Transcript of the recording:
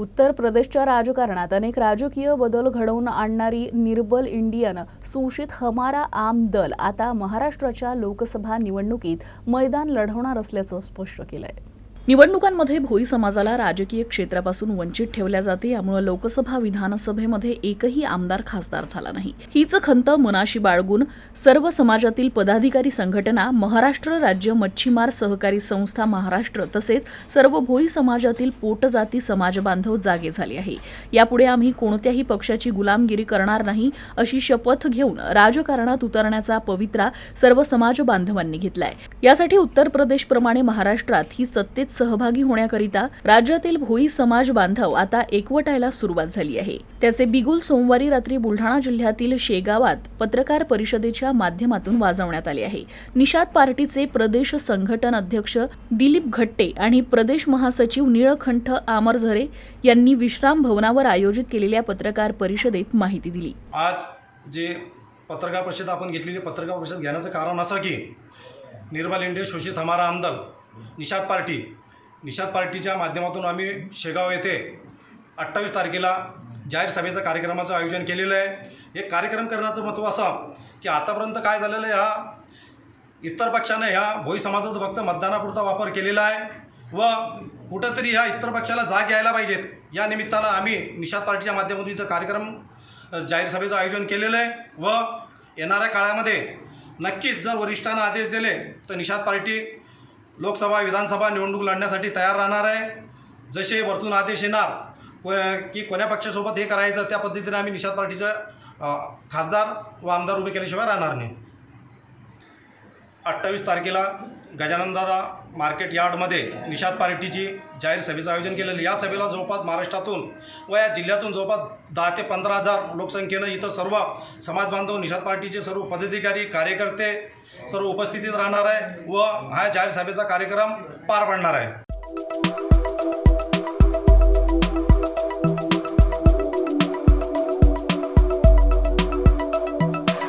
उत्तर प्रदेशच्या राजकारणात अनेक राजकीय बदल घडवून आणणारी निर्बल इंडियन सुशित हमारा आम दल आता महाराष्ट्राच्या लोकसभा निवडणुकीत मैदान लढवणार असल्याचं स्पष्ट केलंय. निवडणुकांमध्ये भोई समाजाला राजकीय क्षेत्रापासून वंचित ठेवल्या जाते. यामुळे लोकसभा विधानसभेमध्ये एकही आमदार खासदार झाला नाही. हीच खंत मनाशी बाळगून सर्व समाजातील पदाधिकारी संघटना महाराष्ट्र राज्य मच्छीमार सहकारी संस्था महाराष्ट्र तसेच सर्व भोई समाजातील पोटजाती समाजबांधव जागे झाले आहे. यापुढे आम्ही कोणत्याही पक्षाची गुलामगिरी करणार नाही अशी शपथ घेऊन राजकारणात उतरण्याचा पवित्रा सर्व समाज बांधवांनी घेतलाय. यासाठी उत्तर प्रदेशप्रमाणे महाराष्ट्रात ही सत्तेत सहभागी होण्याकरिता राज्यातील भोई समाज बांधव आता एकवटायला सुरुवात झाली आहे. त्याचे बिगुल सोमवारी रात्री बुलढाणा जिल्ह्यातील शेगावात पत्रकार परिषदेच्या माध्यमातून वाजवण्यात आले आहे. निषाद पार्टीचे प्रदेश संघटन अध्यक्ष दिलीप घट्टे आणि प्रदेश महासचिव निळकंठ आमरझरे यांनी विश्राम भवनावर आयोजित केलेल्या पत्रकार परिषदेत माहिती दिली. आज जे पत्रकार परिषद आपण घेतलेली पत्रकार परिषद घेण्याचं कारण असं की निर्मल इंडिया शोषित हमारा आमदल निषाद पार्टी निषाद पार्टीच्या माध्यमातून आम्ही शेगाव येथे अठ्ठावीस तारखेला जाहीर सभेचं कार्यक्रमाचं आयोजन केलेलं आहे. हे कार्यक्रम करण्याचं महत्त्व असं की आतापर्यंत काय झालेलं आहे हा इतर पक्षाने ह्या भोई समाजाचा फक्त मतदानापुरता वापर केलेला आहे व कुठंतरी ह्या इतर पक्षाला जाग यायला पाहिजेत. या निमित्तानं आम्ही निषाद पार्टीच्या माध्यमातून इथं कार्यक्रम जाहीर सभेचं आयोजन केलेलं आहे व येणाऱ्या काळामध्ये नक्कीच जर वरिष्ठांना आदेश दिले तर निषाद पार्टी लोकसभा विधानसभा निवडणूक लढण्यासाठी तयार राहणार आहे. जसे वरतून आदेश येणार को की कोण्या पक्षासोबत हे करायचं त्या पद्धतीने आम्ही निषाद पार्टीचं खासदार व आमदार उभे केल्याशिवाय राहणार नाही. अठ्ठावीस तारखेला गजाननदादा मार्केट यार्डमध्ये निषाद पार्टीची जाहीर सभेचं आयोजन केलेलं. या सभेला जवळपास महाराष्ट्रातून व या जिल्ह्यातून जवळपास दहा ते पंधरा हजार लोकसंख्येनं इथं सर्व समाज बांधव निषाद पार्टीचे सर्व पदाधिकारी कार्यकर्ते सर्व उपस्थितीत राहणार आहे व हा जाहीर सभेचा कार्यक्रम पार पडणार आहे.